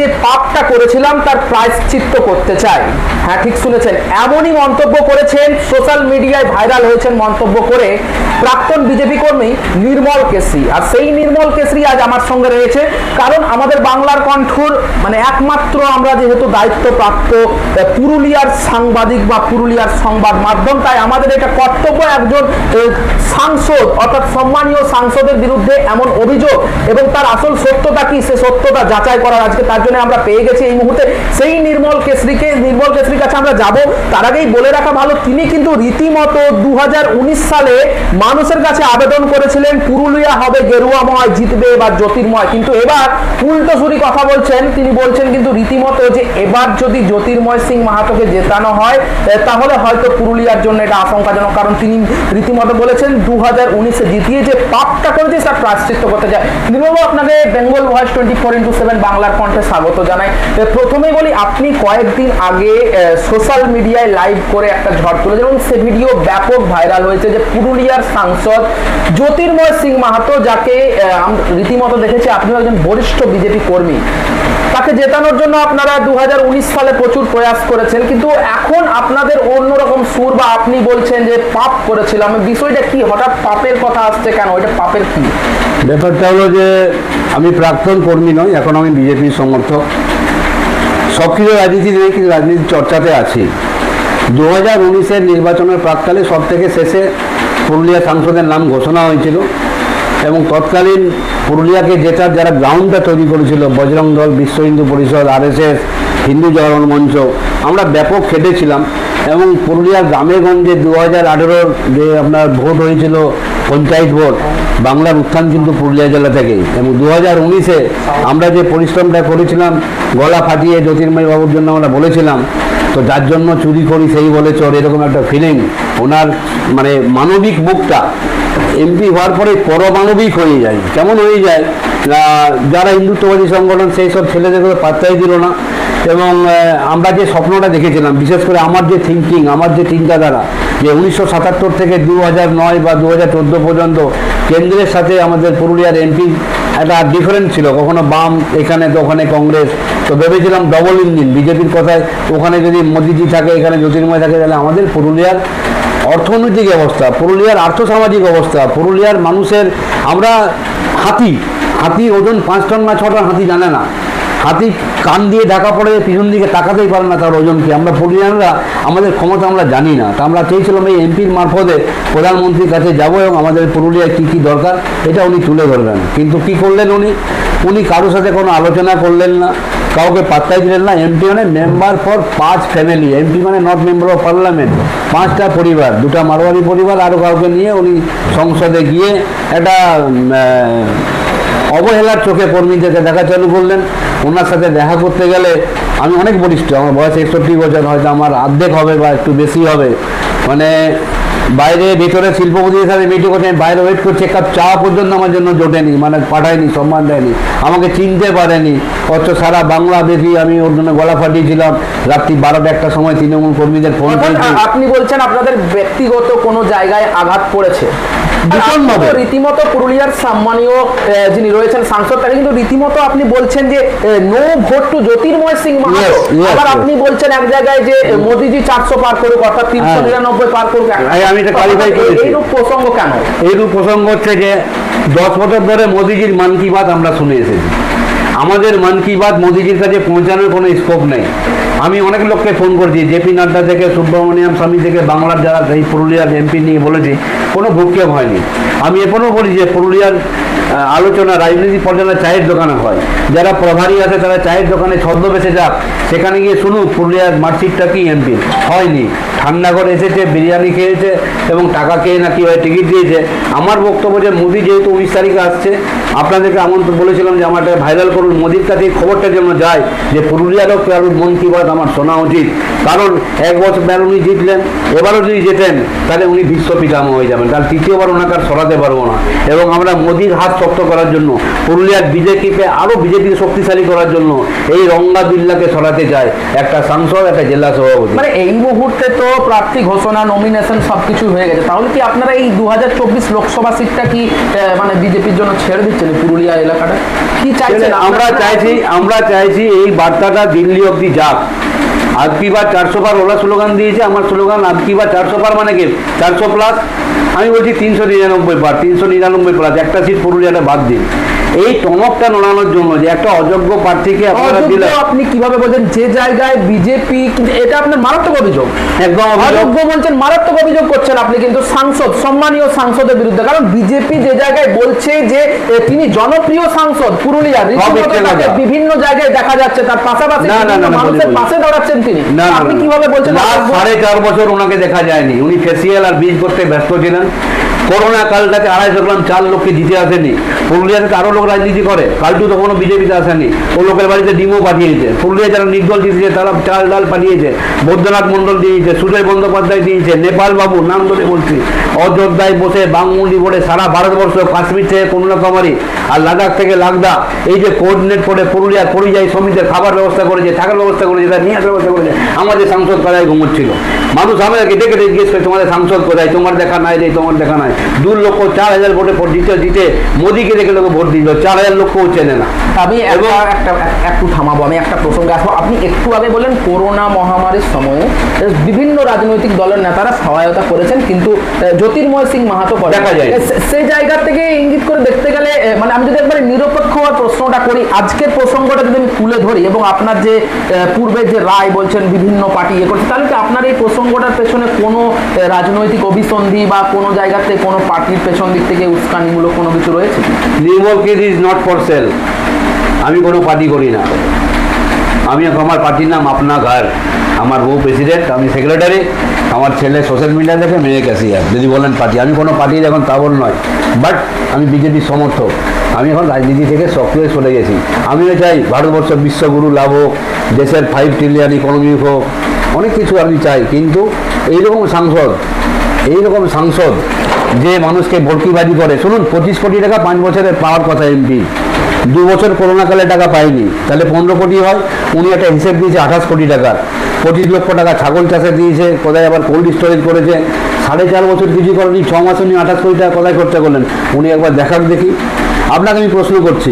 যে পাপটা করেছিলাম, তার প্রায়শ্চিত্ত করতে চাই। হ্যাঁ ঠিক শুনেছেন। এমনই মন্তব্য করেছেন সোশ্যাল মিডিয়ায় ভাইরাল হয়েছেন মন্তব্য করে প্রাক্তন বিজেপি কর্মী নির্মল কেশরি। আর সেই নির্মল কেশরি আজ আমার সঙ্গে রয়েছে। কারণ আমাদের বাংলার কণ্ঠর মানে একমাত্র আমরা যেহেতু দায়িত্বপ্রাপ্ত পুরুলিয়ার সাংবাদিক বা পুরুলিয়ার সংবাদ মাধ্যম, তাই আমাদের এটা কর্তব্য একজন সাংসদ, অর্থাৎ সম্মানীয় সাংসদের বিরুদ্ধে এমন অভিযোগ এবং তার আসল সত্যতা কি, সে সত্যতা যাচাই করার আজকে তার জন্য আমরা পেয়ে গেছি এই মুহূর্তে। সেই নির্মল কেশরীকে নির্মল কেশরীর কাছে আমরা যাব। তার আগেই বলে রাখা ভালো, তিনি কিন্তু রীতিমতো দু সালে মানুষের কাছে আবেদন করেছিলেন, পুরুলিয়া হবে গেরুয়াময়, জিতবে এবার জ্যোতির্ময়। কিন্তু এবার উল্টো সুরি কথা বলছেন, তিনি বলছেন কিন্তু রীতিমতো যে এবার যদি জ্যোতির্ময় সিং মাহাতোকে জেতানো হয় তাহলে হয়তো পুরুলিয়ার জন্য এটা আশঙ্কাজনক। কারণ তিনি রীতিমতো বলেছেন দু হাজার উনিশে জিতিয়ে যে পাপটা করেছে তার প্রাশ্চিত্য করতে চায়। নির্মল আপনাকে, Bengal voice twenty four into seven বাংলার কণ্ঠে স্বাগত জানাই। এ, প্রথমেই বলি আপনি কয়েকদিন আগে সোশ্যাল মিডিয়ায় লাইভ করে একটা ঝড় তুলেছেন এবং সে ভিডিও ব্যাপক ভাইরাল হয়েছে যে পুরুলিয়ার সাংসদ জ্যোতির্ময় সিং মাহাতো যাকে রীতিমতো দেখেছি আপনিও একজন বরিষ্ঠ বিজেপি কর্মী। তাকে জেতানোর জন্য আপনারা দুহাজার উনিশ সালে প্রচুর প্রয়াস করেছেন কিন্তু এখন আপনাদের অন্যরকম সুর বা আপনি বলছেন যে পাপ করেছিলাম। বিষয়টা কি? হঠাৎ পাপের কথা আসছে কেন? ওইটা পাপের কি? ব্যাপারটা হলো যে আমি প্রাক্তন কর্মী নই এখন আমি বিজেপি বিজেপির সমর্থক সব কিছু রাজনীতি নেই কিন্তু রাজনীতি চর্চাতে আছি। দু হাজার উনিশের নির্বাচনের প্রাককালে সব থেকে শেষে পুরুলিয়া সাংসদের নাম ঘোষণা হয়েছিল এবং তৎকালীন পুরুলিয়াকে জেতার যারা গ্রাউন্ডটা তৈরি করেছিল, বজরং দল, বিশ্ব হিন্দু পরিষদ আরএসএস হিন্দু জাগরণ মঞ্চ, আমরা ব্যাপক খেটেছিলাম এবং পুরুলিয়ার গ্রামে গঞ্জে দু হাজার আঠেরোর যে আপনার ভোট হয়েছিল, পঞ্চায়েত ভোট বাংলার উত্থান কিন্তু পুরুলিয়া জেলা থেকেই এবং দু হাজার উনিশে আমরা যে পরিশ্রমটা করেছিলাম, গলা ফাটিয়ে জ্যোতির্ময় বাবুর জন্য আমরা বলেছিলাম, তো যার জন্য চুরি করি সেই বলে চোর, এরকম একটা ফিলিং ওনার মানে মানবিক মুখটা এমপি হওয়ার পরে পরমাণবিক হয়ে যায়। কেমন হয়ে যায়? যারা হিন্দুত্ববাদী সংগঠন, সেই সব ছেলেদের কোনো পাত্তাই দিল না। এবং আমরা যে স্বপ্নটা দেখেছিলাম, বিশেষ করে আমার যে থিঙ্কিং আমার যে চিন্তাধারা যে উনিশশো সাতাত্তর থেকে দু নয় বা দু হাজার চোদ্দ পর্যন্ত কেন্দ্রের সাথে আমাদের পুরুলিয়ার এমপি একটা ডিফারেন্স ছিল। কখনো বাম, এখানে তো ওখানে কংগ্রেস। তো ভেবেছিলাম ডবল ইঞ্জিন বিজেপির কথায় ওখানে যদি মোদিজি থাকে, এখানে জ্যোতির্ময় থাকে, তাহলে আমাদের পুরুলিয়ার অর্থনৈতিক অবস্থা, পুরুলিয়ার আর্থসামাজিক অবস্থা, পুরুলিয়ার মানুষের আমরা হাতি হাতি ওজন পাঁচ টন না ছ টন হাতি জানে না। হাতি কান দিয়ে ঢাকা পড়ে, পিছন দিকে তাকাতেই পারে না তার ওজন কি? আমরা পুরুলিয়ানরা আমাদের ক্ষমতা আমরা জানি না। তা আমরা চেয়েছিলাম এই এমপির মারফতে প্রধানমন্ত্রীর কাছে যাব এবং আমাদের পুরুলিয়ায় কী কী দরকার, এটা উনি তুলে ধরবেন। কিন্তু কি করলেন উনি? উনি কারোর সাথে কোনো আলোচনা করলেন না, কাউকে পাত্তাই দিলেন না। এমপি মানে মেম্বার ফর পাঁচ ফ্যামিলি এমপি মানে নট মেম্বার অফ পার্লামেন্ট পাঁচটা পরিবার, দুটা মারোয়ারি পরিবার আরও কাউকে নিয়ে উনি সংসদে গিয়ে একটা অবহেলার চোখে কর্মীদেরকে দেখা চালু করলেন। ওনার সাথে দেখা করতে গেলে আমি অনেক বলিষ্ঠ আমার বয়স একষট্টি বছর হয়তো আমার অর্ধেক হবে বা একটু বেশি হবে। মানে বাইরে ভিতরে শিল্পপতির সাথে মিটিং করছে আমি বাইরে ওয়েট করছি এক কাপ চা পর্যন্ত আমার জন্য জোটেনি মানে পাঠায়নি সম্মান দেয়নি। আমাকে চিনতে পারেনি। অথচ সারা বাংলা দেখি আমি ওর জন্য গলা ফাটিয়েছিলাম। রাত্রি বারোটা একটা সময় তৃণমূল কর্মীদের ফোন আপনি বলছেন আপনাদের ব্যক্তিগত কোনো জায়গায় আঘাত পড়েছে? ভীষণভাবে। রীতিমতো পুরুলিয়ার সম্মানীয় যিনি রয়েছেন সাংসদ তাকে কিন্তু রীতিমতো আপনি বলছেন যে no vote to Jyotirmoy Singh Mahato আবার আপনি বলছেন এক জায়গায় যে মোদিজি চারশো পার করুক অর্থাৎ তিনশো হ্যাঁ। নিরানব্বই পার করুক আমি এটা কোয়ালিফাই করেছি। এইরূপ প্রসঙ্গ কেন এইরূপ প্রসঙ্গ হচ্ছে যে দশ বছর ধরে মোদিজির মান কি বাদ আমরা শুনে এসেছি আমাদের মান কি বাত মোদিজির কাছে পৌঁছানোর কোনো স্কোপ নেই। আমি অনেক লোককে ফোন করছি জেপি নাড্ডা থেকে, সুব্রমণিয়াম স্বামী থেকে, বাংলার যারা এই পুরুলিয়ার এমপি নিয়ে বলেছি, কোনো ভূক্ষেপ হয়নি। আমি এখনও বলি যে পুরুলিয়ার আলোচনা, রাজনীতি পর্যায়ে চায়ের দোকানে হয়। যারা প্রভারী আছে, তারা চায়ের দোকানে ছদ্মবেশে যাক। সেখানে গিয়ে শুনুক, পুরুলিয়ার মার্কশিটটা কি এমপি হয়নি। ঠান্ডা করে এসেছে, বিরিয়ানি খেয়েছে, এবং টাকা খেয়ে না কীভাবে টিকিট দিয়েছে। আমার বক্তব্য যে মোদি যেহেতু উনিশ তারিখে আসছে, আপনাদেরকে আমন্ত্রণ বলেছিলাম যে আমার ভাইরাল করুন। মোদির কাছে এই খবরটা যেন যায় যে পুরুলিয়ারও কারোর মন কি বাত আমার শোনা উচিত। কারণ এক বছর বেল উনি জিতলেন এবারও যদি জেতেন তাহলে উনি বিশ্ব পিতামহ হয়ে যাবেন। তাহলে তৃতীয়বার ওনাকে আর সরাতে পারব না। এবং আমরা মোদির হাত শক্ত করার জন্য পুরুলিয়ার বিজেপিকে আরও বিজেপিকে শক্তিশালী করার জন্য এই রঙ্গা বিল্লাকে সরাতে চায় একটা সাংসদ একটা জেলা সভাপতি। মানে এই মুহূর্তে তো প্রার্থী ঘোষণা নমিনেশন সবকিছু হয়ে গেছে। তাহলে কি আপনারা এই দু হাজার চব্বিশ লোকসভা সিটটা কি মানে বিজেপির জন্য ছেড়ে দিচ্ছেন পুরুলিয়া এলাকাটা? কি চাইছেন আমরা আমরা চাইছি আমরা চাইছি এই বার্তাটা দিল্লি অবধি যাক। আজকি বার চারশো পার ওলা স্লোগান দিয়েছে, আমার স্লোগান আজকি বার চারশো পার মানে কি? চারশো প্লাস আমি বলছি তিনশো নিরানব্বই পার তিনশো নিরানব্বই প্লাস একটা সিট পুরুলিয়াটা বাদ দিন। এই টনকটা নড়ানোর জন্য যে একটা অযোগ্য প্রার্থীকে আপনারা দিলেন। আপনি কীভাবে বলছেন? যে জায়গায় বিজেপি এটা আপনার মারাত্মক অভিযোগ। একদম অযোগ্য বলছেন মারাত্মক অভিযোগ করছেন আপনি কিন্তু সাংসদ সম্মানীয় সাংসদের বিরুদ্ধে। কারণ বিজেপি যে জায়গায় বলছে যে তিনি জনপ্রিয় সাংসদ পুরুলিয়া রীতিমতো মিথ্যে তাকে কথা। বিভিন্ন জায়গায় দেখা যাচ্ছে তার পাশাপাশি না, না, না, না, মানুষের। পাশে দাঁড়াচ্ছেন তিনি। আপনি কীভাবে বলছেন? সাড়ে চার বছর ওনাকে দেখা যায়নি। উনি ফেসিয়াল আর বীজ করতে ব্যস্ত ছিলেন। করোনা কালটাতে আড়াইশো গ্রাম চার লোককে জিতে আসেনি। পুরুলিয়াতে তো আরও লোক রাজনীতি করে। কালটু তো কোনো বিজেপিতে আসেনি। ও লোকের বাড়িতে ডিমও পাঠিয়েছে। পুরুলিয়া যারা নির্দল জিতেছে, তারা চাল ডাল পাঠিয়েছে বৈদ্যনাথ মন্ডল দিয়েছে, সুজয় বন্দ্যোপাধ্যায় দিয়েছে, নেপাল বাবু, নাম ধরে বলছি, অযোধ্যায় বসে বাংমুন্ডি পড়ে সারা ভারতবর্ষ, কাশ্মীর থেকে কন্যাকুমারী আর লাদাখ থেকে লাগদা এই যে কোঅর্ডিনেট করে পুরুলিয়ার পরিযায়ী শ্রমিকদের খাবার ব্যবস্থা করেছে, থাকার ব্যবস্থা করেছে তার নিয়ে আসার ব্যবস্থা করেছে, আমাদের সাংসদ কোথায় ঘুমোচ্ছিল? মানুষ আমাদেরকে ডেকে ডেকে জিজ্ঞেস করে তোমাদের সাংসদ কোথায়? তোমার দেখা নাই রে, তোমার দেখা নাই। দু লক্ষ চার হাজার ভোটে ভোট দিতে দিতে মোদিকে দেখে লোক ভোট দিল চার হাজার লক্ষও চেনে না আমি একটা একটা থামাবো আমি একটা প্রসঙ্গে আসব আপনি একটু আগে বলেন করোনা মহামারীর সময়ে বিভিন্ন রাজনৈতিক দলের নেতারা সহায়তা করেছেন কিন্তু জ্যোতির্ময় সিং মাহাতো। দেখা যায়। সেই জায়গা থেকে ইঙ্গিত করে দেখতে গেলে মানে আমি যদি একবারে নিরপেক্ষ হওয়ার প্রশ্নটা করি আজকের প্রসঙ্গটা যদি আমি তুলে ধরি এবং আপনার যে এ, পূর্বের যে রায় বলছেন বিভিন্ন পার্টি ইয়ে করছে তাহলে কি আপনার এই প্রসঙ্গটার পেছনে কোনো রাজনৈতিক অভিসন্ধি বা কোনো জায়গাতে কোনো পার্টির পেছন দিক থেকে উস্কানিমূলক কোনো কিছু রয়েছে? Nirmal is not for sale আমি কোনো পার্টি করি না। আমি আমার পার্টির নাম আপনা ঘর। আমার বউ প্রেসিডেন্ট আমি সেক্রেটারি আমার ছেলে সোশ্যাল মিডিয়া থেকে মেয়ে ক্যাশিয়ার যদি বলেন পার্টি, আমি কোনো পার্টির এখন তাবল নয়। বাট আমি বিজেপির সমর্থক। আমি এখন রাজনীতি থেকে সক্রিয় চলে গেছি। আমিও চাই ভারতবর্ষ বিশ্বগুরু লাভ হোক, দেশের ফাইভ ট্রিলিয়ন ইকোনমি হোক। অনেক কিছু আমি চাই। কিন্তু এইরকম সাংসদ এইরকম সাংসদ যে মানুষকে ভর্তিবাজি করে। শুনুন, পঁচিশ কোটি টাকা পাঁচ বছরের পাওয়ার কথা এমপি। দু বছর করোনাকালে টাকা পায়নি। তাহলে পনেরো কোটি হয়, উনি একটা হিসেব দিয়েছে আঠাশ কোটি টাকার। পঁচিশ লক্ষ টাকা ছাগল চাষে দিয়েছে, কোথায় আবার কোল্ড স্টোরেজ করেছে। সাড়ে চার বছর কিছু করেনি, ছ মাসে উনি আঠাশ কোটি টাকা কোথায় খরচা করলেন? উনি একবার দেখাক দেখি। আপনাকে আমি প্রশ্ন করছি,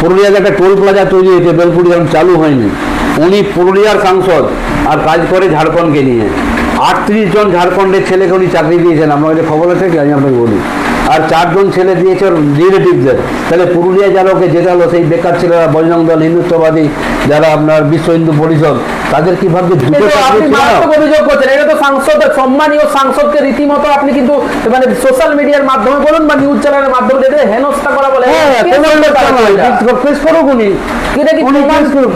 পুরুলিয়াতে একটা টোল প্লাজা তৈরি হয়েছে, বেলপুরি এখন চালু হয়নি। উনি পুরুলিয়ার সাংসদ আর কাজ করে ঝাড়খণ্ডকে নিয়ে। আটত্রিশ জন ঝাড়খণ্ডের ছেলেকে উনি চাকরি দিয়েছেন, আমরা কাছে খবর আছে আমি আপনাকে বলি। আর চারজন ছেলে দিয়েছে রিলেটিভদের তাহলে পুরুলিয়া যারা ওকে জেতালো, সেই বেকার ছেলেরা বজরং দল হিন্দুত্ববাদী যারা আপনার বিশ্ব হিন্দু পরিষদ তাদের কি ভাবছে দুটো কিন্তু চাকরি আপনি ছিল না? মারাত্মক অভিযোগ করছেন এটা তো সাংসদ সম্মানীয় সাংসদকে রীতিমতো আপনি কিন্তু মানে সোশ্যাল মিডিয়ার মাধ্যমে বলুন বা নিউজ চ্যানেলের মাধ্যমে দেখে হেনস্থা করা বলে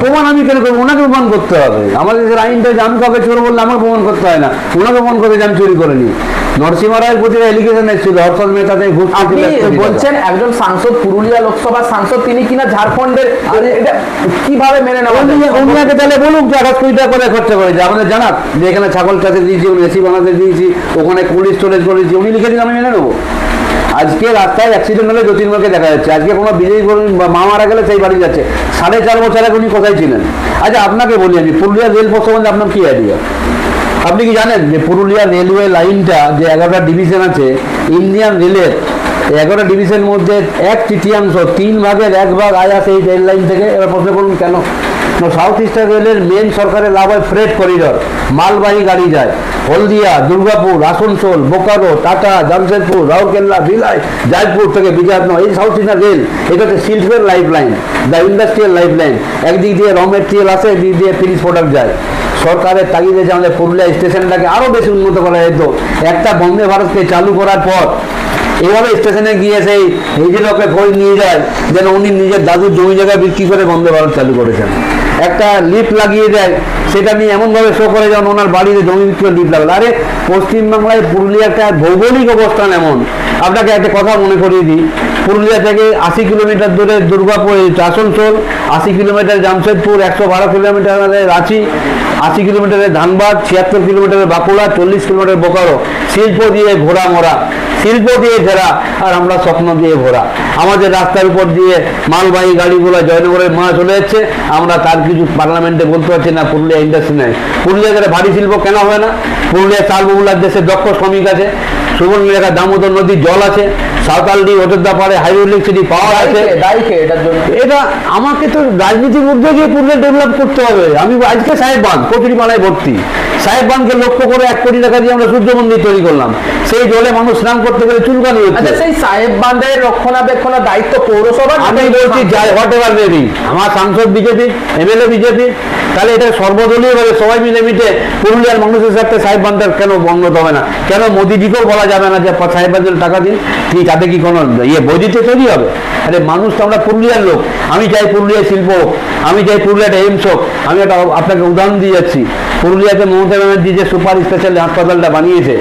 প্রমাণ আমি কেন করব? ওনাকে প্রমাণ করতে হবে। আমাদের আইনটা আমি কাউকে চোর বললে আমাকে প্রমাণ করতে হয় না। ওনাকে প্রমাণ করতে আমি চুরি করিনি। নরসিংহ রায়ের প্রতি এলিগেশন এসেছিল হর্ষদ মেহতা থেকে ঘুষ আপনি। বলছেন একজন সাংসদ পুরুলিয়া লোকসভার সাংসদ তিনি কিনা ঝাড়খণ্ডের আরে এটা কীভাবে মেনে গেলে সেই বাড়ি যাচ্ছে। সাড়ে চার বছর আগে উনি কোথায় ছিলেন? আচ্ছা আপনাকে বলি আমি, পুরুলিয়া রেল পথ সম্বন্ধে আপনার কি আইডিয়া আপনি কি জানেন যে পুরুলিয়া রেলওয়ে লাইনটা যে এগারোটা ডিভিশন আছে ইন্ডিয়ান রেলের এগারোটা ডিভিশনের মধ্যে এক তৃতীয়াংশ, তিন ভাগের এক ভাগ আয় আসে এই রেল লাইন থেকে? এবার প্রশ্ন করুন কেন? সাউথ ইস্টার্ন রেলের মেন সরকারের লাভ হয় ফ্রেট করিডর মালবাহী গাড়ি যায়। হলদিয়া, দুর্গাপুর, আসানসোল, বোকারো, টাটা, জামশেদপুর, রাউরকেল্লা, ভিলাই, জয়পুর থেকে বিজাতন এই সাউথ ইস্টার্ন রেল এটা হচ্ছে শিল্পের life line the industrial life line একদিক দিয়ে র মেটেরিয়াল আসে একদিক দিয়ে ফিনিশ প্রোডাক্ট যায়। সরকারের তাগিদে যে আমাদের পুরুলিয়া স্টেশনটাকে আরও বেশি উন্নত করা যেত একটা বন্দে ভারতকে চালু করার পর, এভাবে স্টেশনে গিয়ে সেই হিজিলকে খোঁজ নিয়ে যায়, যেন উনি নিজের দাদুর জমি জায়গা বিক্রি করে বন্দে ভারত চালু করেছেন। একটা লিফ্ট লাগিয়ে দেয়, সেটা নিয়ে এমনভাবে শো করে যেমন ওনার বাড়িতে জমি বিক্রি লিপ লাগল। আরে, পশ্চিমবাংলায় পুরুলিয়ার একটা ভৌগোলিক অবস্থান এমন। আপনাকে একটা কথা মনে করিয়ে দিই। পুরুলিয়া থেকে আশি কিলোমিটার দূরে দুর্গাপুর আসানসোল, আশি কিলোমিটার জামশেদপুর, একশো বারো কিলোমিটার রাঁচি আশি কিলোমিটারের ধানবাদ, ছিয়াত্তর কিলোমিটারের বাঁকুড়া, চল্লিশ কিলোমিটার বোকারো, শিল্প দিয়ে ঘোরা মরা, শিল্প দিয়ে ঘেরা, আর আমরা স্বপ্ন দিয়ে ভরা আমাদের রাস্তার উপর দিয়ে মালবাহী গাড়িগুলো জয়নগরের মা চলে যাচ্ছে। আমরা তার কিছু পার্লামেন্টে বলতে পারছি না, পুরুলিয়া ইন্ডাস্ট্রি নেই। পুরুলিয়া ভারী শিল্প কেন হয় না? পুরুলিয়া চাল বহুলার দেশে দক্ষ শ্রমিক আছে। সুবর্ণরেখা দামোদর নদীর জল আছে সাঁওতালডি অযোধ্যা পাড়ে পাওয়ার আছে। এটা আমাকে তো রাজনীতির মধ্যে গিয়ে পুরুলিয়া ডেভেলপ করতে হবে। আমি আজকে সাহেব বাঁধ কচুরি ভর্তি। সাহেব বাঁধকে লক্ষ্য করে এক কোটি টাকা দিয়ে আমরা সূর্য মন্দির তৈরি করলাম। সেই জলে মানুষ স্নান করতে গেলে চুলকানি হচ্ছে। আচ্ছা সেই সাহেব বাঁধের রক্ষণাবেক্ষণের দায়িত্ব পৌরসভা আমি বলছি যাই হোয়াট এভার মেবি আমার সাংসদ বিজেপি এমএলএ বিজেপি তাহলে এটা সর্বদলীয় ভাবে সবাই মিলে মিটে পুরুলিয়ার মানুষের সাথে সাহেব বান্ধার কেন বন্ধ হবে না? কেন মোদিজিকেও বলা যাবে না যে সাহেব বান্ধার টাকা দিন, কি তাতে কি কোনো ইয়ে বৈদিত্য তৈরি হবে? আরে মানুষ তো আমরা পুরুলিয়ার লোক। আমি চাই পুরুলিয়ার শিল্প আমি চাই পুরুলিয়াটা এইমস হোক। আমি একটা আপনাকে উদাহরণ দিয়ে যাচ্ছি। পুরুলিয়াতে মমতা ব্যানার্জি যে সুপার স্পেশাল হাসপাতালটা বানিয়েছে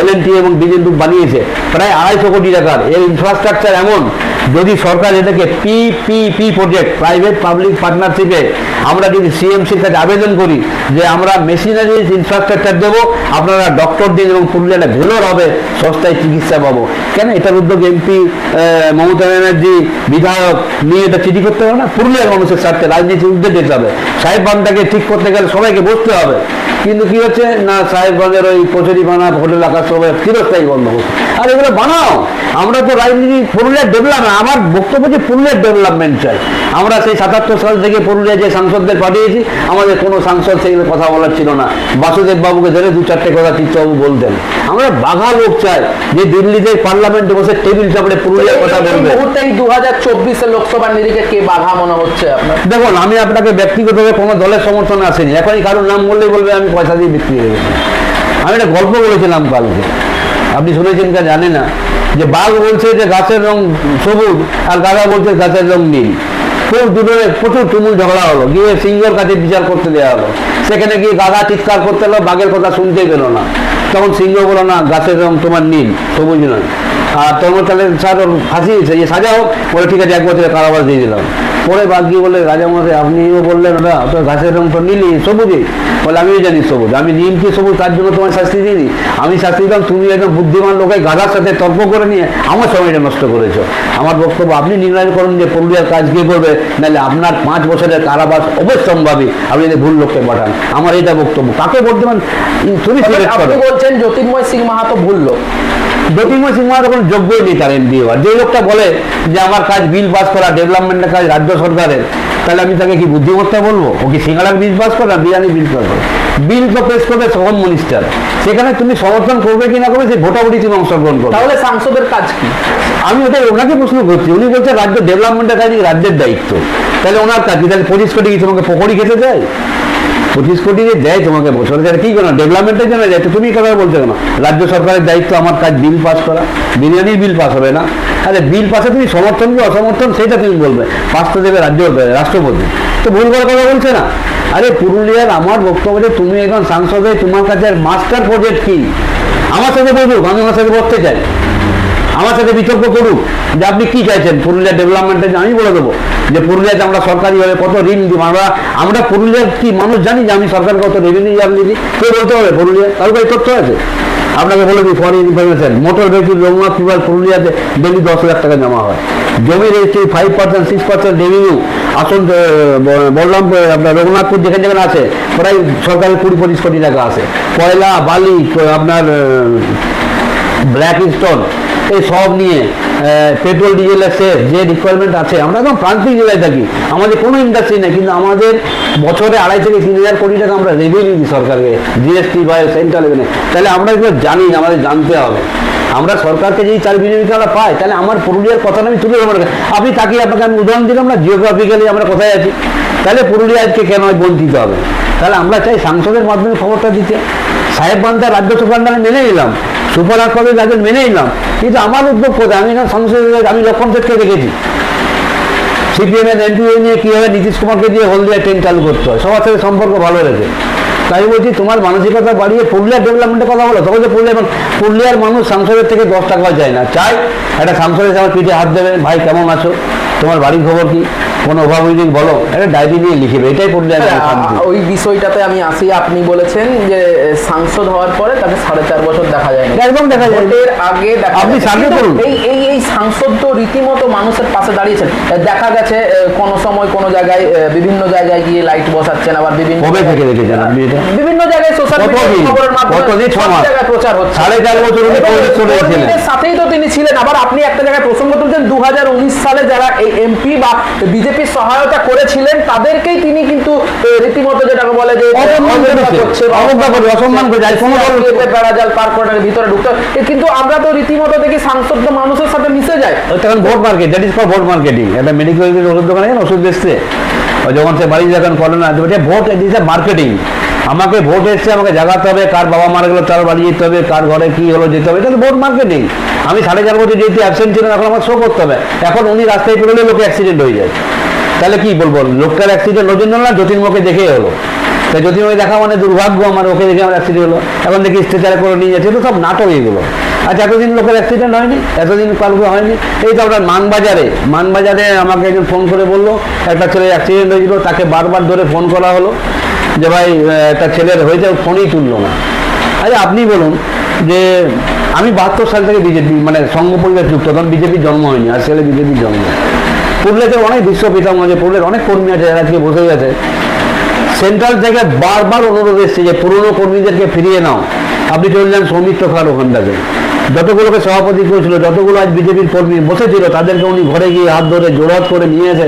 এল এবং বিজেপি বানিয়েছে, প্রায় আড়াইশো কোটি টাকার। এর ইনফ্রাস্ট্রাকচার এমন, যদি সরকার এটাকে P P P project private public পার্টনারশিপে আমরা যদি সিএমসির কাছে আবেদন করি, যে আমরা মেশিনারিজ ইনফ্রাস্ট্রাকচার দেবো, আপনারা ডক্টর দিন এবং পুরুলিয়াটা ভেলোর হবে। সস্তায় চিকিৎসা পাবো। কেন? এটার উদ্যোগ এমপি মমতা ব্যানার্জি, বিধায়ক, নিয়ে এটা চিঠি করতে হবে না? পুরুলিয়ার মানুষের স্বার্থে রাজনীতির উদ্যোগ যেতে হবে। সাহেব বান্ধাকে ঠিক করতে গেলে সবাইকে বসতে হবে। কিন্তু কি হচ্ছে? না সাহেবগঞ্জের ওই কচুরি বানা হোটেল আকাশ সবাই চিরস্থায়ী বন্ধ। আর এগুলো বানাও। আমরা তো রাজনীতি পুরুলিয়ার ডেভেলপমেন্ট আমার বক্তব্য যে পুরুলিয়ার ডেভেলপমেন্ট চাই। আমরা সেই সাতাত্তর সাল থেকে পুরুলিয়া যে সাংসদদের পাঠিয়েছি, আমাদের কোনো সাংসদ সেগুলো কথা বলার ছিল না। বাসুদেব বাবুকে ধরে দু চারটে কথা চিত্তবাবু বলতেন। আমরা বাঘা লোক চাই যে দিল্লিতে পার্লামেন্টে বসে টেবিল চাপড়ে পুরুলিয়ার কথা বলবে। মুহূর্তে এই দু হাজার চব্বিশের লোকসভার নিরিখে কে বাঘা মনে হচ্ছে আপনার? দেখুন আমি আপনাকে ব্যক্তিগতভাবে কোনো দলের সমর্থনে আসেনি। এখনই কারোর নাম বললেই বলবে আমি পয়সা দিয়ে বিক্রি হয়ে গেছি। আমি একটা গল্প বলেছিলাম কালকে। আপনি শুনেছেন কা জানে না যে বাঘ বলছে যে গাছের রং সবুজ আর গাধা বলছে গাছের রং নীল। খুব দুটোরে প্রচুর তুমুল ঝগড়া হলো। গিয়ে সিংহর কাছে বিচার করতে দেওয়া হলো। সেখানে গিয়ে গাধা চিৎকার করতে হলো বাঘের কথা শুনতেই পেল না। তখন সিংহ বলো না গাছের রং তোমার নীল সবুজ নয় আর তখন তাহলে স্যার ওর ফাঁসি যে সাজা হোক বলে ঠিক আছে এক বছরের কারাবাস দিয়ে দিলাম। পরে বাদ গিয়ে বলে রাজামশাই আপনিও বললেন ওটা তোর গাছের রং তো নীলই সবুজই। বলে আমিও জানি সবুজ আমি নীল কি সবুজ তার জন্য তোমার শাস্তি দিইনি আমি শাস্তি দিলাম তুমি একদম বুদ্ধিমান লোকে গাধার সাথে তর্ক করে নিয়ে আমার সময়টা নষ্ট করেছ। আমার বক্তব্য আপনি নির্ণয় করুন যে পুরুলিয়ার কাজ কে করবে নাহলে আপনার পাঁচ বছরের কারাবাস অবশ্যম্ভাবী। আপনি যদি ভুল লোককে পাঠান আমার এটা বক্তব্য। কাকে বলতে পারেন তুমি আপনি করো। বলছেন জ্যোতির্ময় সিং মাহাতো ভুল লোক। জ্যোতির্ময় সিং মহারাজ কোনো যোগ্যই নেই তার এমপি হওয়ার যে লোকটা বলে যে আমার কাজ বিল পাস করা ডেভেলপমেন্টের কাজ রাজ্য সরকারের তাহলে আমি তাকে কি বুদ্ধিমত্তা বলব? ও কি সিঙ্গালার বিল পাস করে না বিরিয়ানি বিল পাস করে? বিল তো পেশ করবে হোম মিনিস্টার সেখানে তুমি সমর্থন করবে কি না করবে সেই ভোটাভুটি তুমি অংশগ্রহণ করবে। তাহলে সাংসদের কাজ কি? আমি ওটা ওনাকে প্রশ্ন করছি। উনি বলছে রাজ্য ডেভেলপমেন্টের কাজ রাজ্যের দায়িত্ব। তাহলে ওনার কাজ কি? তাহলে পঁচিশ কোটি কি তোমাকে পকড়ি খেতে দেয়? পঁচিশ কোটি যে দেয় তোমাকে সরকার কি কেন ডেভেলপমেন্টের জন্য দেয় তুমি কথা বলছো কেন? রাজ্য সরকারের দায়িত্ব আমার কাজ বিল পাস করা। বিরিয়ানির বিল পাস হবে না। আরে বিল পাসে তুমি সমর্থন কি, অসমর্থন, সেটা তুমি বলবে। পাস তো দেবে রাজ্য, রাষ্ট্রপতি। তো ভুল করে কথা বলছে না? আরে পুরুলিয়ার আমার বক্তব্য যে তুমি এখন সাংসদে, তোমার কাছে মাস্টার প্রজেক্ট কি? আমার সাথে বলুক আমি আমার সাথে বসতে চাই। আমার সাথে বিতর্ক করুক যে আপনি কি চাইছেন? পুরুলিয়া ডেভেলপমেন্টের আমি বলে দেবো যে পুরুলিয়াতে আমরা সরকারিভাবে কত ঋণ দিব? আমরা আমরা পুরুলিয়ার কি মানুষ জানি যে আমি সরকার কত রেভিনিউ আপনি দিই কেউ বলতে হবে পুরুলিয়া কারও কাছে তথ্য আছে। আপনাকে বলে দিই for information motor vehicle Raghunath Pipal পুরুলিয়াতে ডেলি দশ হাজার টাকা জমা হয়। জমি registry five percent six percent revenue আসন বললাম আপনার রঘুনাথপুর যেখানে যেখানে আছে, প্রায় সরকারের কুড়ি পঁচিশ কোটি টাকা আছে। কয়লা, বালি আপনার ব্ল্যাক স্টোন এই সব নিয়ে পেট্রোল ডিজেলের শেষ যে রিকোয়ারমেন্ট আছে, আমরা একদম প্রান্তিক জেলায় থাকি। আমাদের কোনো ইন্ডাস্ট্রি নেই, কিন্তু আমাদের বছরে আড়াই থেকে তিন হাজার কোটি টাকা আমরা রেভিনিউ দিই সরকারকে জিএসটি বা সেন্ট্রাল লেভেলে তাহলে আমরা এগুলো জানি, আমাদের জানতে হবে। আমরা সরকারকে যদি চার বিলিয়ন টাকা পাই, তাহলে আমার পুরুলিয়ার কথা আমি তুলে ধরবো। আপনি তাকে আপনাকে আমি উদাহরণ দিলাম না জিওগ্রাফিক্যালি আমরা কোথায় আছি? তাহলে পুরুলিয়া আজকে কেন হয় বঞ্চিত হবে? তাহলে আমরা চাই সাংসদের মাধ্যমে খবরটা দিতে। সাহেব বান্ধা রাজ্য সুপার মেনে নিলাম। সুপার হাসপাতাল রাজ্য মেনে নিলাম, কিন্তু আমার উদ্যোগ কোথায়? আমি না সংসদে আমি লক্ষণ সেটকে দেখেছি। সিপিএম এর এমপি নিয়ে কীভাবে নীতিশ কুমারকে দিয়ে হলদিয়া ট্রেন চালু করতে হয়? সবার সাথে সম্পর্ক ভালো রেখে তাই বলছি, তোমার মানসিকতা বাড়িয়ে পুরুলিয়ার ডেভেলপমেন্টের কথা বলো। তখন যে পুরুলিয়া পুরুলিয়ার মানুষ সাংসদের থেকে দশ টাকা যায় না। চাই, একটা সাংসদের আমার পিঠে হাত দেবে। ভাই, কেমন আছো? তোমার বাড়ির খবর কি? কোনো অভাব হয়নি? বলো। একটা ডায়েরি নিয়ে লিখবে এটাই পড়লে আমি ওই বিষয়টাতে আমি আসি। আপনি বলেছেন যে সাংসদ হওয়ার পরে তাকে সাড়ে চার বছর দেখা যায়নি। একদম দেখা যায় ভোটের আগে আপনি। সার্ভে করুন। এই এই এই সাংসদ তো রীতিমতো মানুষের পাশে দাঁড়িয়েছেন। দেখা গেছে কোনো সময় কোনো জায়গায় বিভিন্ন জায়গায় গিয়ে লাইট বসাচ্ছেন আবার বিভিন্ন কবে থেকে দেখেছেন আপনি এটা? বিভিন্ন জায়গায় সোশ্যাল? মিডিয়া খবরের মাধ্যমে সব মাস? জায়গায় প্রচার হচ্ছে। সাড়ে চার বছর উনি এবং কংগ্রেস করে ছিলেন। সাথেই তো তিনি ছিলেন। আবার আপনি একটা জায়গায় প্রসঙ্গ তুলছেন দু হাজার উনিশ সালে যারা এমপি বা বিজেপির সহায়তা করেছিলেন তাদেরকেই তিনি কিন্তু রীতিমতো যেটাকে বলে যে অসম্মান অবজ্ঞা করেছে। করছে বা অবজ্ঞা করে, অসম্মান করে, আর কোনো দল- সিআরপিএফ বেড়া জাল পার করে ভিতরে ঢুকতে কিন্তু আমরা তো রীতিমতো দেখি সাংসদ মানুষের সাথে মিশে যায়। তখন vote market that is for vote marketing. একটা মেডিকেল ওষুধ দোকানে ওষুধ বেচতে যখন সে বাড়ি যখন করে না ভোট ইজ মার্কেটিং আমাকে ভোট এসছে আমাকে জাগাতে হবে কার বাবা মারা গেলো তার বাড়ি যেতে হবে কার ঘরে কি হলো যেতে হবে এটা তো ভোট মার্কেটিং। আমি সাড়ে চার বছর যেহেতু অ্যাবসেন্ট ছিলাম এখন আমার শো করতে হবে। এখন উনি রাস্তায় পেরোলে লোকে অ্যাক্সিডেন্ট হয়ে যায়। তাহলে কি বলব? লোকটার অ্যাক্সিডেন্ট লোকের জন্য না, জ্যোতির্মুখে দেখেই হলো। তাই জ্যোতির্মুখে দেখা মানে দুর্ভাগ্য আমার, ওকে দেখে আমার অ্যাক্সিডেন্ট হলো। এখন দেখি স্ট্রেচারে করে নিয়ে যাচ্ছে, এগুলো সব নাটক এগুলো। আচ্ছা এতদিন লোকের অ্যাক্সিডেন্ট হয়নি? এতদিন কালকে হয়নি? এই তো আপনার মানবাজারে মানবাজারে আমাকে একজন ফোন করে বলল, একটা ছেলে অ্যাক্সিডেন্ট হয়েছিল, তাকে বারবার ধরে ফোন করা হলো। যে ভাই একটা ছেলের হয়েছে ফোনই তুললো না। আচ্ছা আপনি বলুন যে, আমি বাহাত্তর সাল থেকে বিজেপি মানে সংঘ পরিবার যুক্ত তখন বিজেপির জন্ম হয়নি, আর ছেলে বিজেপির জন্ম। পুরুলিয়াতে অনেক বিশ্বপিতাম আছে পুরুলিয়ার অনেক কর্মী আছে যারা আজকে বসে গেছে। সেন্ট্রাল থেকে বারবার অনুরোধ এসছে যে পুরনো কর্মীদেরকে ফিরিয়ে নাও। আপনি চলে যান সৌমিত্র খান ওখানটাকে যতগুলোকে সভাপতি করেছিল যতগুলো আজ বিজেপির কর্মী বসেছিল তাদেরকে উনি ঘরে গিয়ে হাত ধরে জোড়াত করে নিয়ে এসে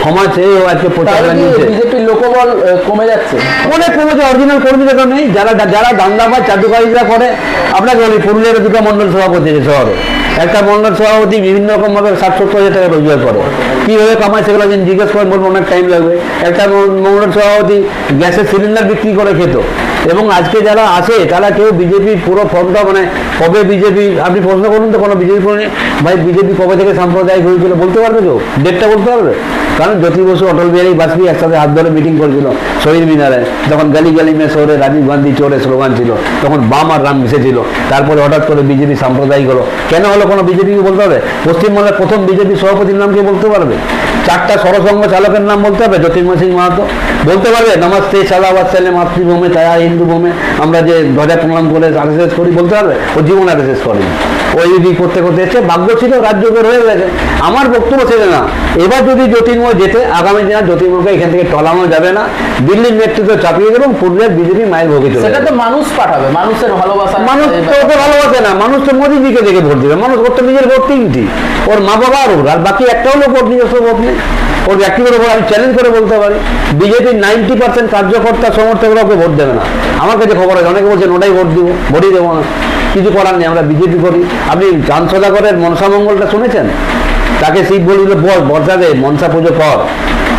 ক্ষমা চেয়েও আজকে প্রচার জানিয়েছে বিজেপির লোকবল কমে যাচ্ছে? অনেক কমেছে অরিজিনাল কর্মীরা তো নেই যারা যারা দান্দাবাজ চাটুকারিরা করে আপনাকে বলি পুরুলিয়ার দুটো মন্ডল সভাপতি শহরে। একটা মন্ডল সভাপতি বিভিন্ন রকম ভাবে ষাট সত্তর হাজার টাকা রোজগার করে। কীভাবে কামায় সেগুলো যেন জিজ্ঞেস করেন বলব অনেক টাইম লাগবে। একটা মন্ডল সভাপতি গ্যাসের সিলিন্ডার বিক্রি করে খেত। এবং আজকে যারা আছে, তারা কেউ বিজেপি পুরো ফর্মটা মানে কবে বিজেপি আপনি প্রশ্ন করুন তো কোনো বিজেপি ভাই বিজেপি কবে থেকে সাম্প্রদায়িক হয়েছিল বলতে পারবে কেউ? ডেটটা বলতে পারবে? কারণ জ্যোতি বসু, অটল বিহারী বাজপেয়ী একসাথে হাত ধরে মিটিং করেছিল শহীদ মিনারে। যখন গালি গালি মে শহরে রাজীব গান্ধী চোরে স্লোগান ছিল, তখন বাম আর রাম মিশেছিল। তারপরে হঠাৎ করে বিজেপি সাম্প্রদায়িক হলো। কেন হলো কোনো বিজেপিকে বলতে হবে? পশ্চিমবঙ্গের প্রথম বিজেপি সভাপতির নাম কে বলতে পারবে? চারটা সরসংঘ চালকের নাম বলতে হবে, জ্যোতির্ময় সিং মাহাতো। বলতে পারবে, নমস্তে সালাবাদ সালে মাতৃভূমে তায়া হিন্দু ভূমে, আমরা যে ধ্বজা প্রণাম করে আরএসএস করি, বলতে পারবে? ও জীবন আরএসএস করেনি। ওই করতে করতে এসে ভাগ্য ছিল, রাজ্য বের হয়ে গেছে। আমার বক্তব্য ছিল না। এবার যদি জ্যোতির্ময় যেতে আগামী দিনে জ্যোতির্ময়কে এখান থেকে টলানো যাবে না। দিল্লির নেতৃত্ব চাপিয়ে দেবে এবং পুরুলিয়ার বিজেপি মায়ের ভোগে চলে সেটা তো মানুষ পাঠাবে মানুষের ভালোবাসা। মানুষ তো ওকে ভালোবাসে না মানুষ তো মোদিজিকে দেখে ভোট দেবে। মানুষ ওর তো নিজের ভোট তিনটি। ওর মা বাবা আর ওর আর বাকি একটাও লোক ওর নিজস্ব ভোট নেই। ওর ব্যক্তিগত ভোট আমি চ্যালেঞ্জ করে বলতে পারি। বিজেপির নাইনটি পার্সেন্ট কার্যকর্তা সমর্থকরা ওকে ভোট দেবে না। আমার কাছে খবর আছে অনেকে বলছেন ওটাই ভোট দিব ভোটই দেবো না। কিছু করার নেই আমরা বিজেপি করি। আপনি চাঁদ সদাগরের মনসা মঙ্গলটা শুনেছেন? তাকে শিব বলেছিল বল বর্ষা দে মনসা পুজো কর।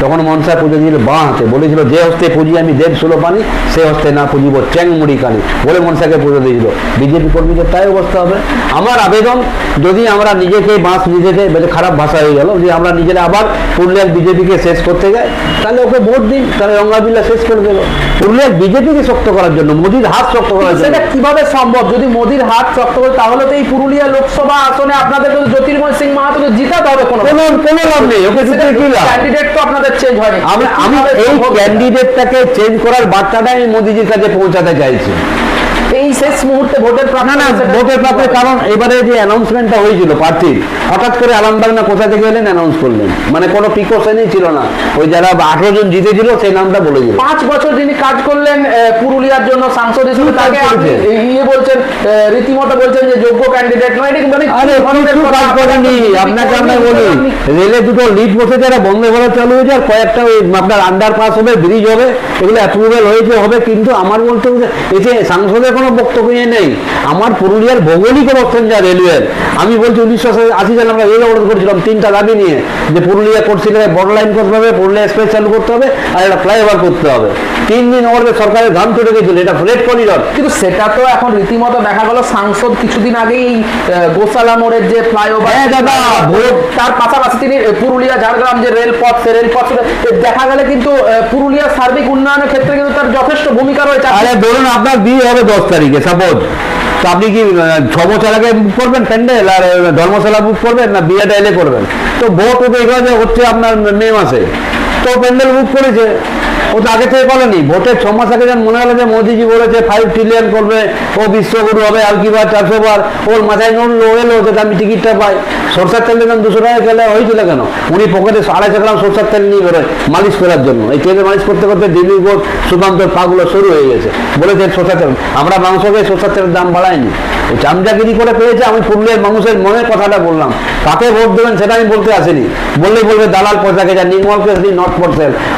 তখন মনসা পুজো দিল বাঁ হাতে। বলেছিল যে হস্তে পুজি আমি দেব ষোলো পানি সে হস্তে না পুজিব চ্যাং মুড়ি কানি বলে মনসাকে পুজো দিয়েছিল। বিজেপি কর্মীদের তাই অবস্থা হবে। আমার আবেদন যদি আমরা নিজেকে বাঁশ নিজেকে বেশ খারাপ ভাষা হয়ে গেল যে আমরা নিজেরা আবার পুরুলিয়ার বিজেপিকে শেষ করতে যাই তাহলে ওকে ভোট দিন তাহলে রঙ্গাবিল্লা শেষ করে দেবো। পুরুলিয়ার বিজেপিকে শক্ত করার জন্য মোদির হাত শক্ত করার জন্য। সেটা কীভাবে সম্ভব? যদি মোদির হাত শক্ত করে তাহলে তো এই পুরুলিয়া লোকসভা আসনে আপনাদের জ্যোতির্ময় সিং মাহাতোকে জিতাতে হবে কোনো কোনো লাভ নেই ওকে জিতে কি লাভ? ক্যান্ডিডেট তো আপনাদের চেঞ্জ হয়নি আমি আমি এই? ক্যান্ডিডেটটাকে চেঞ্জ করার বার্তাটা আমি মোদিজির কাছে পৌঁছাতে চাইছি এই শেষ মুহূর্তে ভোটের না না ভোটের প্রাপ্তি কারণ এবারে যে অ্যানাউন্সমেন্টটা হয়েছিল হঠাৎ করে না কোথা থেকে এলেন অ্যানাউন্স করলেন? মানে কোনো প্রিকশনই ছিল না। ওই যারা আঠারো জন জিতেছিল সেই নামটা বলে দিল। পাঁচ বছর যিনি কাজ করলেন পুরুলিয়ার জন্য সাংসদ হিসেবে তাকে ইয়ে বলছেন রীতিমতো বলছেন যে যোগ্য ক্যান্ডিডেট নয়। এটা মানে আরে কিছু কাজ করেনি আপনাকে আমরা বলি রেলে দুটো লিড বসে যারা বন্ধ করা চালু হয়েছে আর কয়েকটা ওই আপনার আন্ডার পাস হবে ব্রিজ হবে এগুলো অ্যাপ্রুভেল হয়েছে হবে কিন্তু আমার বলতে এতে সাংসদের কোনো বক্তব্য ইয়ে নেই। আমার পুরুলিয়ার ভৌগোলিক অবস্থান যা রেলওয়ের আমি বলছি উনিশশো আশি সালে আমরা রেল অবরোধ করেছিলাম তিনটা দাবি নিয়ে যে পুরুলিয়া কোর্সিলে বড় লাইন করতে হবে পুরুলিয়া এক্সপ্রেস চালু করতে হবে আর একটা ফ্লাইওভার করতে হবে। তিন দিন ওভারকে সরকারের ধান চলে গেছিল এটা ফ্রেড করিডর কিন্তু সেটা তো এখন রীতিমতো দেখা গেল সাংসদ কিছুদিন আগেই গোসালা মোড়ের যে ফ্লাইওভার হ্যাঁ দাদা, তার পাশাপাশি তিনি পুরুলিয়া ঝাড়গ্রাম যে রেলপথ সে রেলপথ দেখা গেলে কিন্তু পুরুলিয়ার সার্বিক উন্নয়নের ক্ষেত্রে কিন্তু তার যথেষ্ট ভূমিকা রয়েছে। আরে বলুন আপনার বিয়ে হবে দশ তারিখে সাপোজ তো আপনি কি ছ বছর আগে বুক করবেন প্যান্ডেল আর ধর্মশালা বুক করবেন না বিয়েটা এলে করবেন? তো ভোট হচ্ছে আপনার মে মাসে তো প্যান্ডেল বুক করেছে। ও তো আগে থেকে বলেনি। ভোটের ছ মাস আগে যেন মনে হলো যে মোদিজি বলেছে ফাইভ ট্রিলিয়ন করবে, ও বিশ্বগুরু হবে, আর চারশো বার। ওর মাথায় এলো আমি টিকিটটা পাই। সরষার তেল দুশো টাকা খেলে হয়েছিল কেন? উনি পকেটে আড়াইশো গ্রাম সরষার তেল নিয়ে বেরোয়, মালিশ করার জন্য। এই তেলে মালিশ করতে করতে পাগুলো শুরু হয়ে গেছে। বলেছে সরষার তেল। আমরা মাংসকে সরষার তেলের দাম বাড়াইনি। চামচাগিরি করে পেয়েছে, আমি পুরুলিয়ার মানুষের মনের কথাটা বললাম। তাকে ভোট দেবেন সেটা আমি বলতে আসিনি। বললেই বলবে, দালাল পয়সা খেয়ে যায় নির্মল কেসরি নট ফর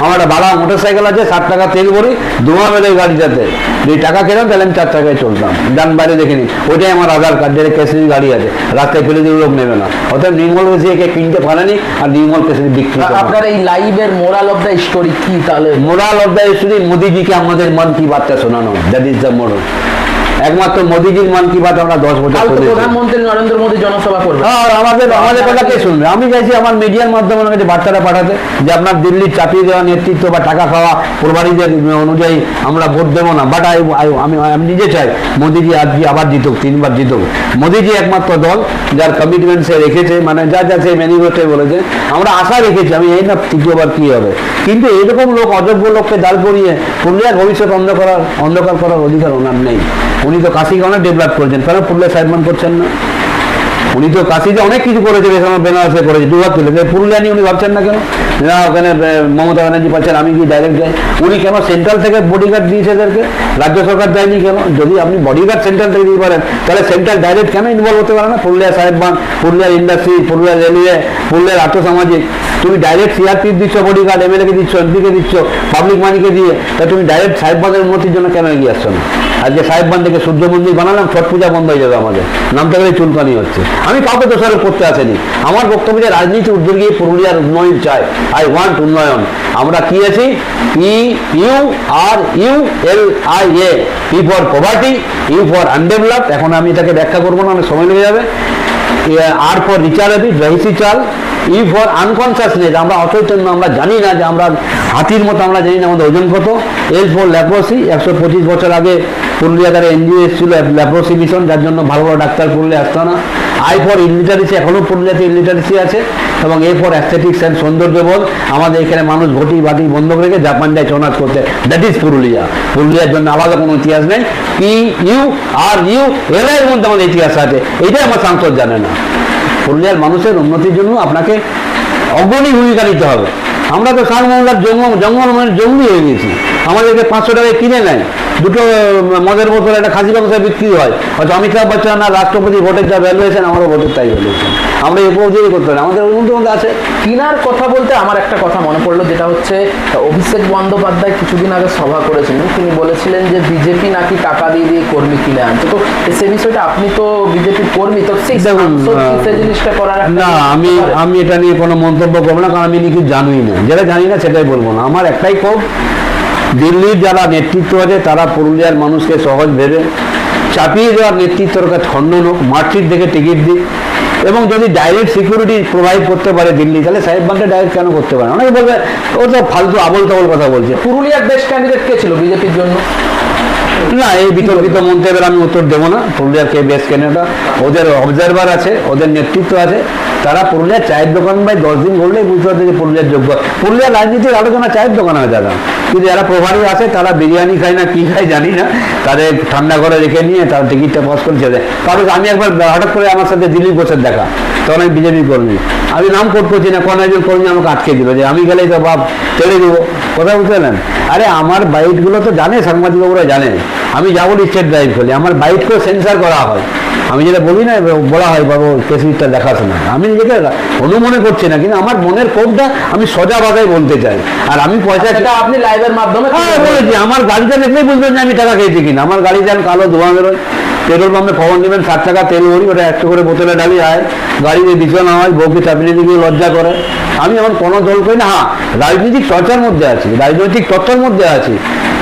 আমার একটা ভাড়া মোটর সাইকেল আছে ষাট টাকা তেল ভরি ধোঁয়া বেরো গাড়িটাতে। যদি টাকা খেলাম তাহলে আমি চার টাকায় চলতাম। ডান বাইরে দেখিনি। ওইটাই আমার আধার কার্ড যেটা ক্যাশের গাড়ি আছে। রাস্তায় ফেলে দিয়ে লোক নেবে না। অর্থাৎ নির্মল বেশি একে কিনতে পারেনি আর নির্মল ক্যাশের বিক্রি করে। আপনার এই লাইভের মোরাল অফ দ্য স্টোরি কি তাহলে? মোরাল অফ দ্য স্টোরি মোদিজিকে আমাদের মন কি বার্তা শোনানো? দ্যাট ইজ দ্য মোরাল একমাত্র মোদিজির মন কি বাত আমরা দশ বছর। প্রধানমন্ত্রী নরেন্দ্র মোদী জনসভা করবে। আর আমাদের আমাদের কথা কে শুনবে? আমি চাইছি আমার মিডিয়ার মাধ্যমে ওনার কাছে বার্তাটা পাঠাতে যে আপনার দিল্লির চাকরি দেওয়া নেতৃত্ব বা টাকা খাওয়া প্রবারীদের অনুযায়ী আমরা ভোট দেবো না। বাট আমি আমি নিজে চাই মোদিজি আজকে আবার জিতুক তিনবার জিতুক। মোদিজি একমাত্র দল যার কমিটমেন্ট সে রেখেছে মানে যা যা সে ম্যানিফেস্টোয় বলেছে আমরা আশা রেখেছি। আমি এই না তৃতীয়বার কি হবে। কিন্তু এরকম লোক অযোগ্য লোককে দাঁড় করিয়ে পুরুলিয়ার ভবিষ্যৎ অন্ধকার অন্ধকার করার অধিকার ওনার নেই। উনি তো কাশিকে অনেক ডেভেলপ করেছেন। কেন পুরুলিয়া সাইডমান করছেন না? উনি তো কাশিতে অনেক কিছু করেছে বেনারসে করেছে দুবার তুলেছে। পুরুলিয়া নিয়ে উনি ভাবছেন না কেন? না, ওখানে মমতা ব্যানার্জি পাচ্ছেন আমি কি ডাইরেক্ট যাই। উনি কেন সেন্ট্রাল থেকে বডিগার্ড দিয়েছে এদেরকে? রাজ্য সরকার দেয়নি কেন? যদি আপনি বডিগার্ড সেন্ট্রাল থেকে দিতে পারেন, তাহলে সেন্ট্রাল ডাইরেক্ট কেন ইনভলভ হতে পারে না? পুরুলিয়া সাহেববান পুরুলিয়ার ইন্ডাস্ট্রি পুরুলিয়া রেলওয়ে পুরুলিয়ার আর্থসামাজিক। তুমি ডাইরেক্ট সিআরপি দিচ্ছ বডিগার্ড এমএলএ কে দিচ্ছ এমপিকে দিচ্ছ পাবলিক মানিকে দিয়ে, তা তুমি ডাইরেক্ট সাহেববাদের উন্নতির জন্য কেন এগিয়ে আসছো না? আজকে সাহেববান থেকে সূর্য মন্দির বানালাম, ছট পূজা বন্ধ হয়ে যাবে আমাদের। নামতে গেলে চুলকানি হচ্ছে। আমি কাউকে দোষারোপ করতে আসেনি। আমার বক্তব্য যে রাজনীতি উদ্যোগ গিয়ে পুরুলিয়ার উন্নয়ন চাই আই ওয়ান্ট উন্নয়ন। আমরা কি আছি? P, U, R, U, L, I, A. P for poverty U for undevelop এখন আমি এটাকে ব্যাখ্যা করব না, অনেক সময় লেগে যাবে। আর ফর রিচারেবল রহিসি চাল। ই ফর আনকনসিয়াসনেস আমরা অচৈতন্য, আমরা জানি না যে আমরা হাতির মতো, আমরা জানি না আমাদের ওজন কত। এল ফর ল্যাপ্রোসি একশো পঁচিশ বছর আগে পুরুলিয়া তার এনজিও এসেছিল ল্যাপ্রোসি মিশন যার জন্য ভালো ভালো ডাক্তার পুরুলিয়া আসতো না। আই ফর ইলিটারেসি এখনও পুরুলিয়াতে ইলিটারেসি আছে, এবং এ ফর অ্যাস্থেটিক্স অ্যান্ড সৌন্দর্যবোধ। আমাদের এখানে মানুষ ঘটি বাটি বন্ধ রেখে জাপান যায় চনাচ করতে। That is Purulia. পুরুলিয়ার জন্য আলাদা কোনো ইতিহাস নেই। পি ইউ আর ইউ এর মধ্যে আমাদের ইতিহাস আছে। এটাই আমার সাংসদ জানে না। পুরুলিয়ার মানুষের উন্নতির জন্য আপনাকে অগ্রণী ভূমিকা নিতে হবে। আমরা তো সার মহল্লার জঙ্গল জঙ্গল মানে জঙ্গলি হয়ে গেছি। আমাদেরকে পাঁচশো টাকায় কিনে নেয়। দুটো মদের বোতল একটা খাসি ব্যবসায় বিক্রি হয়। হয়তো অমিতাভ বচ্চন না রাষ্ট্রপতি ভোটের যা ভ্যালু ভ্যালুয়েশন আমারও ভোটের তাই ভ্যালুয়েশন আমরা এই উপযোগী করতে পারি আমাদের মধ্যে মধ্যে আছে। কিনার কথা বলতে আমার একটা কথা মনে পড়ল যেটা হচ্ছে অভিষেক বন্দ্যোপাধ্যায় কিছুদিন আগে সভা করেছিলেন তিনি বলেছিলেন যে বিজেপি নাকি টাকা দিয়ে দিয়ে কর্মী কিনে আনছে। তো সে বিষয়টা আপনি তো বিজেপির কর্মী তো সেই জিনিসটা করার না আমি আমি এটা নিয়ে কোনো মন্তব্য করব না কারণ আমি কিছু জানুই না। যেটা জানি না সেটাই বলব না। আমার একটাই ক্ষোভ দিল্লির যারা নেতৃত্ব আছে, তারা পুরুলিয়ার মানুষকে সহজ ভেবে চাপিয়ে দেওয়ার নেতৃত্বের কাছে খণ্ডন হোক মার্কশিট দেখে টিকিট দিক। এবং যদি ডাইরেক্ট সিকিউরিটি প্রোভাইড করতে পারে দিল্লি, তাহলে সাহেব বানটা ডাইরেক্ট কেন করতে পারে? অনেকে বলবে, ও তো ফালতু আবল তাবল কথা বলছে। পুরুলিয়ার বেস্ট ক্যান্ডিডেট কে ছিল বিজেপির জন্য? না, এই বিতর্কিত মন্তব্যের আমি উত্তর দেবো না। পুরুলিয়ার কে বেশ কেনেটা ওদের অবজারভার আছে, ওদের নেতৃত্ব আছে। তারা পুরুলিয়ার চায়ের দোকান ভাই দশ দিন ঘুরলেই বুঝতে পারছে যে পুরুলিয়ার যোগ্য। পুরুলিয়ার রাজনীতির আলোচনা চায়ের দোকান হয় দাদা। কিন্তু যারা প্রভারী আছে, তারা বিরিয়ানি খায় না, কি খায় জানি না। তাদের ঠান্ডা করে রেখে নিয়ে তার টিকিটটা পাস করে ছেড়ে কারণ আমি একবার হঠাৎ করে আমার সাথে দিলীপ ঘোষের দেখা। তখন আমি বিজেপি কর্মী। আমি নাম করছি না, কোন একজন কর্মী আমাকে আটকে দিল যে আমি গেলেই তো বাপ তেড়ে দেবো। কথা বুঝতে আরে আমার বাইকগুলো তো জানে সাংবাদিকবাবুরা জানে। আমি যাব স্টেট ড্রাইভ করি আমার বাইককেও সেন্সার করা হয়। আমি যেটা বলি না বলা হয় বাবু কেসিটা দেখাশোনা আমি নিজেকে অনুমনে করছি না কিন্তু আমার মনের কোপটা আমি সোজা বাজায় বলতে চাই। আর আমি পয়সা সেটা আপনি লাইভের মাধ্যমে হ্যাঁ বলেছি আমার গাড়িটা দেখলেই বুঝবেন যে আমি টাকা খেয়েছি কিনা। আমার গাড়ি যান কালো ধোঁয়া বেরোয়। পেট্রোল পাম্পে খবর নেবেন ষাট টাকা তেল ভরি ওটা একশো করে বোতলে ডালি আয় গাড়িতে বিছানা হয় বউকে চাপিয়ে দিকে লজ্জা করে। আমি এমন কোনো দল করি না হ্যাঁ রাজনৈতিক চর্চার মধ্যে আছি রাজনৈতিক তত্ত্বের মধ্যে আছি।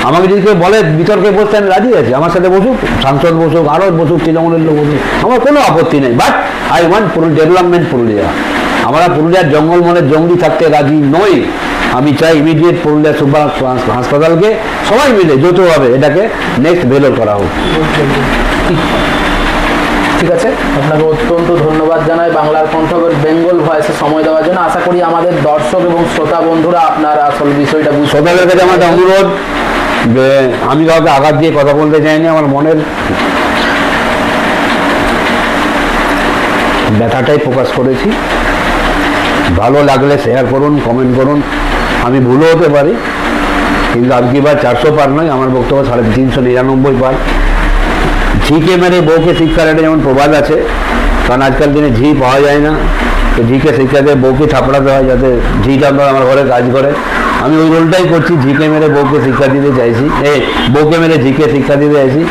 আমাকে যদি কেউ বলে বিতর্কে বসতে আমি রাজি আছি। আমার সাথে বসুক সাংসদ বসুক আরও বসুক তৃণমূলের লোক বসুক আমার কোনো আপত্তি নেই। বাট আই ওয়ান্ট পুরুল ডেভেলপমেন্ট পুরুলিয়া। আমরা পুরুলিয়ার জঙ্গল মনে জঙ্গলি থাকতে রাজি নই। আমি চাই ইমিডিয়েট পুরুলিয়া সুপার হাসপাতালকে সবাই মিলে যৌথভাবে এটাকে নেক্সট ভেলোর করা হোক। ঠিক আছে? আপনাকে অত্যন্ত ধন্যবাদ জানাই বাংলার কণ্ঠবের বেঙ্গল ভয়েসে সময় দেওয়ার জন্য। আশা করি আমাদের দর্শক এবং শ্রোতা বন্ধুরা আপনার আসল বিষয়টা বুঝতে শ্রোতাদের কাছে একটা অনুরোধ যে আমি কাউকে আঘাত দিয়ে কথা বলতে চাইনি, আমার মনের ব্যথাটাই প্রকাশ করেছি। ভালো লাগলে শেয়ার করুন কমেন্ট করুন। আমি ভুলও হতে পারি, কিন্তু আর কি বার চারশো পার নয়, আমার বক্তব্য সাড়ে তিনশো নিরানব্বই পার। ঝিকে মেরে বউকে শিক্ষা একটা যেমন প্রবাদ আছে, কারণ আজকাল দিনে ঝি পাওয়া যায় না। তো ঝিকে শিক্ষা দিয়ে বউকে থাপড়াতে হয় যাতে ঝিটা আমরা আমার ঘরে কাজ করে। আমি ওই রোলটাই করছি ঝিকে মেরে বউকে শিক্ষা দিতে চাইছি। এ, বউকে মেরে ঝিকে শিক্ষা দিতে চাইছি।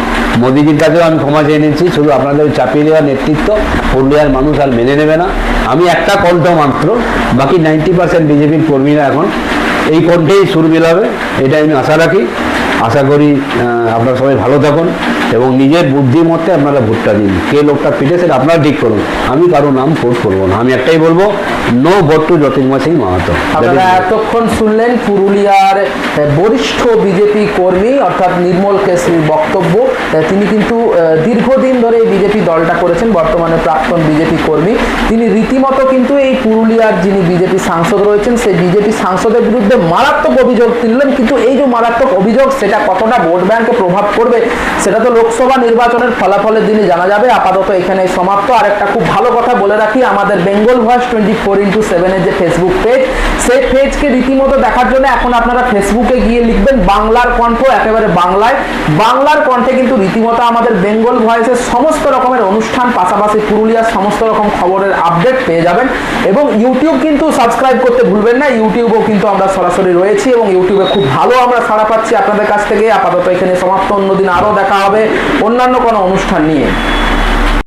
মোদিজির কাছেও আমি ক্ষমা চেয়ে নিচ্ছি, শুধু আপনাদের চাপিয়ে দেওয়ার নেতৃত্ব, পুরুলিয়ার মানুষ আর মেনে নেবে না। আমি একটা কণ্ঠ মাত্র, বাকি নাইনটি পার্সেন্ট বিজেপির কর্মীরা এখন এই কণ্ঠেই সুর মিলাবে, এটাই আমি আশা রাখি। আশা করি আপনারা সবাই ভালো থাকুন। এবং নিজের বুদ্ধিমত্তে আপনারা ভোটটা দিন। কে লোকটা পিঠে সেটা আপনারা ঠিক করুন। আমি কারও নাম কোট করব না। আমি একটাই বলব no vote to Jyotirmoy Singh Mahato. আপনারা এতক্ষণ শুনলেন পুরুলিয়ার বরিষ্ঠ বিজেপি কর্মী অর্থাৎ নির্মল কেশরীর বক্তব্য। তিনি কিন্তু দীর্ঘদিন ধরে বিজেপি দলটা করেছেন বর্তমানে প্রাক্তন বিজেপি কর্মী। তিনি রীতিমতো কিন্তু এই পুরুলিয়ার যিনি বিজেপি সাংসদ রয়েছেন সেই বিজেপি সাংসদের বিরুদ্ধে মারাত্মক অভিযোগ তুললেন। কিন্তু এই যে মারাত্মক অভিযোগ সেটা কতটা ভোট ব্যাংকে প্রভাব পড়বে সেটা তো লোকসভা নির্বাচনের ফলাফলের দিনে জানা যাবে, আপাতত এখানে সমাপ্ত। আর একটা খুব ভালো কথা বলে রাখি, আমাদের Bengal voice twenty four into সেভেনের যে ফেসবুক পেজ, সেই পেজকে রীতিমতো দেখার জন্য এখন আপনারা ফেসবুকে গিয়ে লিখবেন বাংলার কণ্ঠ, একেবারে বাংলায়। বাংলার কণ্ঠে কিন্তু রীতিমতো আমাদের বেঙ্গল ভয়েসের সমস্ত রকমের অনুষ্ঠান, পাশাপাশি পুরুলিয়ার সমস্ত রকম খবরের আপডেট পেয়ে যাবেন। এবং ইউটিউব কিন্তু সাবস্ক্রাইব করতে ভুলবেন না, ইউটিউবেও কিন্তু আমরা সরাসরি রয়েছি এবং ইউটিউবে খুব ভালো আমরা সাড়া পাচ্ছি আপনাদের কাছ থেকে। আপাতত এখানে সমাপ্ত, অন্যদিন আরও দেখা হবে। অন্যান্য কোনো অনুষ্ঠান নিয়ে।